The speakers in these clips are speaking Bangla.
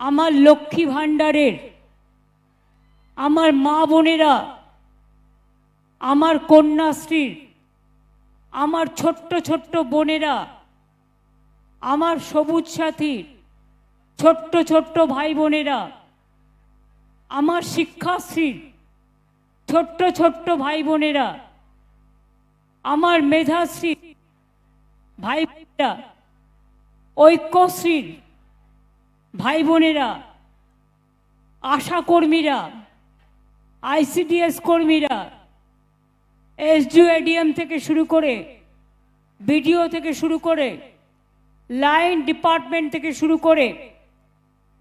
আমার লক্ষ্মী ভাণ্ডারের, আমার মা বোনেরা, আমার কন্যাশ্রীর, আমার ছোট্ট ছোট্ট বোনেরা, আমার সবুজ সাথীর, ছোট্ট ছোট্ট ভাই বোনেরা, আমার শিক্ষাশ্রীর, ছোট্ট ছোট্ট ভাই বোনেরা, আমার মেধাশ্রী, ভাই বোনেরা, ঐক্যশ্রীর ভাই বোনেরা আশা কর্মীরা আইসিডিএস কর্মীরা এসডিও এডিএম থেকে শুরু করে বিডিও থেকে শুরু করে লাইন ডিপার্টমেন্ট থেকে শুরু করে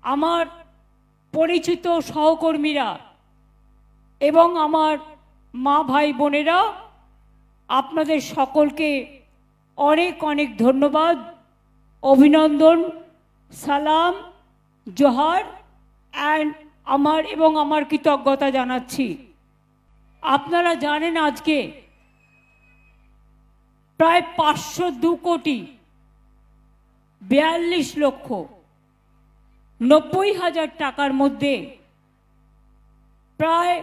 আমার পরিচিত সহকর্মীরা এবং আমার মা ভাই বোনেরা আপনাদের সকলকে অনেক অনেক ধন্যবাদ, অভিনন্দন, সালাম। জোহার অ্যান্ড আমার এবং আমার কৃতজ্ঞতা জানাচ্ছি। আপনারা জানেন আজকে প্রায় পাঁচশো দু কোটি বিয়াল্লিশ লক্ষ নব্বই হাজার টাকার মধ্যে প্রায়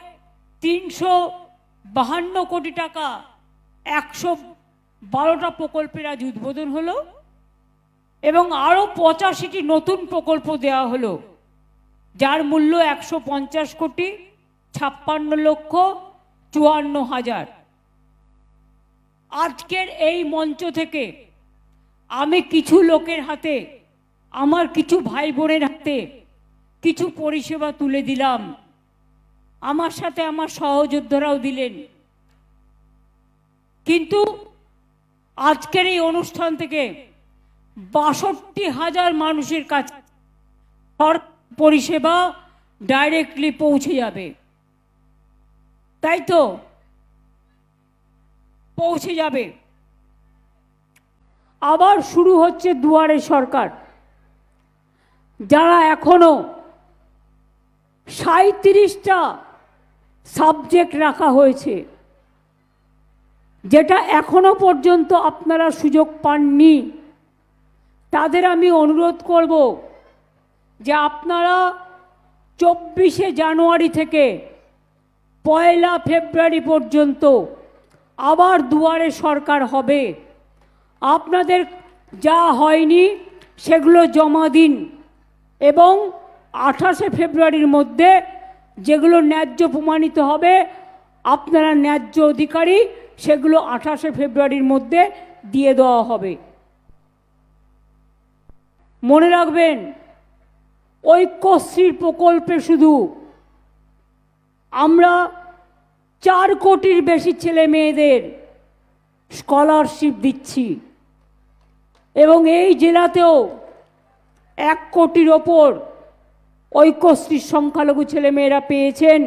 তিনশো বাহান্ন কোটি টাকা একশো বারোটা প্রকল্পের আজ উদ্বোধন হলো। এবং আরও পঁচাশিটি নতুন প্রকল্প দেওয়া হলো, যার মূল্য একশো পঞ্চাশ কোটি ছাপ্পান্ন লক্ষ চুয়ান্ন হাজার। আজকের এই মঞ্চ থেকে আমি কিছু লোকের হাতে, আমার কিছু ভাই বোনের হাতে কিছু পরিষেবা তুলে দিলাম। আমার সাথে আমার সহযোদ্ধারাও দিলেন। কিন্তু আজকের এই অনুষ্ঠান থেকে বাষট্টি হাজার মানুষের কাছে পরিষেবা ডাইরেক্টলি পৌঁছে যাবে। তাই তো? পৌঁছে যাবে। আবার শুরু হচ্ছে দুয়ারে সরকার। যারা এখনও সাঁত্রিশটা সাবজেক্ট রাখা হয়েছে, যেটা এখনও পর্যন্ত আপনারা সুযোগ পাননি। তাদের আমি অনুরোধ করব যে আপনারা চব্বিশে জানুয়ারি থেকে পয়লা ফেব্রুয়ারি পর্যন্ত আবার দুয়ারে সরকার হবে। আপনাদের যা হয়নি সেগুলো জমা দিন এবং আঠাশে ফেব্রুয়ারির মধ্যে যেগুলো ন্যায্য প্রমাণিত হবে, আপনারা ন্যায্য অধিকারী সেগুলো আঠাশে ফেব্রুয়ারির মধ্যে দিয়ে দেওয়া হবে। মনে রাখবেন ঐক্যশ্রীর প্রকল্পে শুধু আমরা চার কোটির বেশি ছেলে মেয়েদের স্কলারশিপ দিচ্ছি এবং এই জেলাতেও এক কোটির ওপর ঐক্যশ্রীর সংখ্যালঘু ছেলেমেয়েরা পেয়েছেন।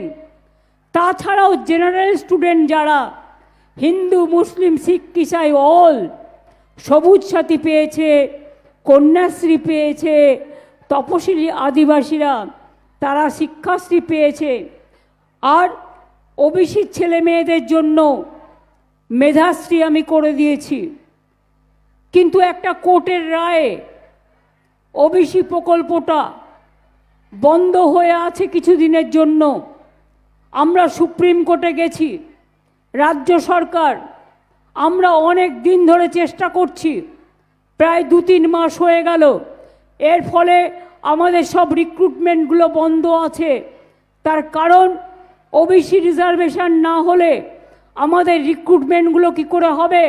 তাছাড়াও জেনারেল স্টুডেন্ট যারা, হিন্দু, মুসলিম, শিখ, ইসাই অল সবুজ সাথী পেয়েছে। কন্যাশ্রী পেয়েছে, তপশিলি আদিবাসীরা, তারা শিক্ষাশ্রী পেয়েছে। আর ওবিসি ছেলে মেয়েদের জন্য মেধাশ্রী আমি করে দিয়েছি। কিন্তু একটা কোর্টের রায়ে ওবিসি প্রকল্পটা বন্ধ হয়ে আছে কিছুদিনের জন্য। আমরা সুপ্রিম কোর্টে গেছি, রাজ্য সরকার, আমরা অনেক দিন ধরে চেষ্টা করছি। প্রায় দু তিন মাস হয়ে গেল। এর ফলে আমাদের সব রিক্রুটমেন্টগুলো বন্ধ আছে। তার কারণ ওবিসি রিজার্ভেশন না হলে আমাদের রিক্রুটমেন্টগুলো কি করে হবে?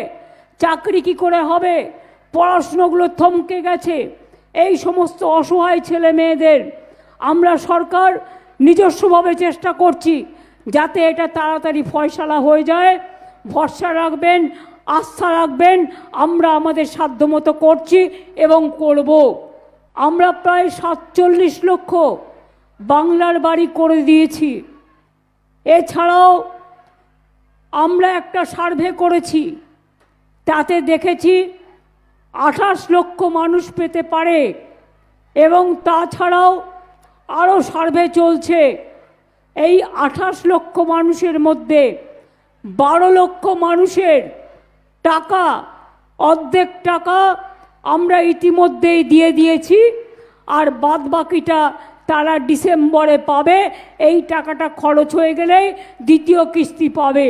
চাকরি কি করে হবে? পড়াশুনোগুলো থমকে গেছে। এই সমস্ত অসহায় ছেলে মেয়েদের আমরা সরকার নিজস্বভাবে চেষ্টা করছি যাতে এটা তাড়াতাড়ি ফয়সালা হয়ে যায়। ভরসা রাখবেন আস্থা রাখবেন, আমরা আমাদের সাধ্যমতো করছি এবং করব। আমরা প্রায় সাতচল্লিশ লক্ষ বাংলার বাড়ি করে দিয়েছি। এছাড়াও আমরা একটা সার্ভে করেছি। তাতে দেখেছি আঠাশ লক্ষ মানুষ পেতে পারে এবং তাছাড়াও আরও সার্ভে চলছে। এই আঠাশ লক্ষ মানুষের মধ্যে বারো লক্ষ মানুষের টাকা, অর্ধেক টাকা আমরা ইতিমধ্যেই দিয়ে দিয়েছি আর বাদ বাকিটা তারা ডিসেম্বরে পাবে। এই টাকাটা খরচ হয়ে গেলেই দ্বিতীয় কিস্তি পাবে।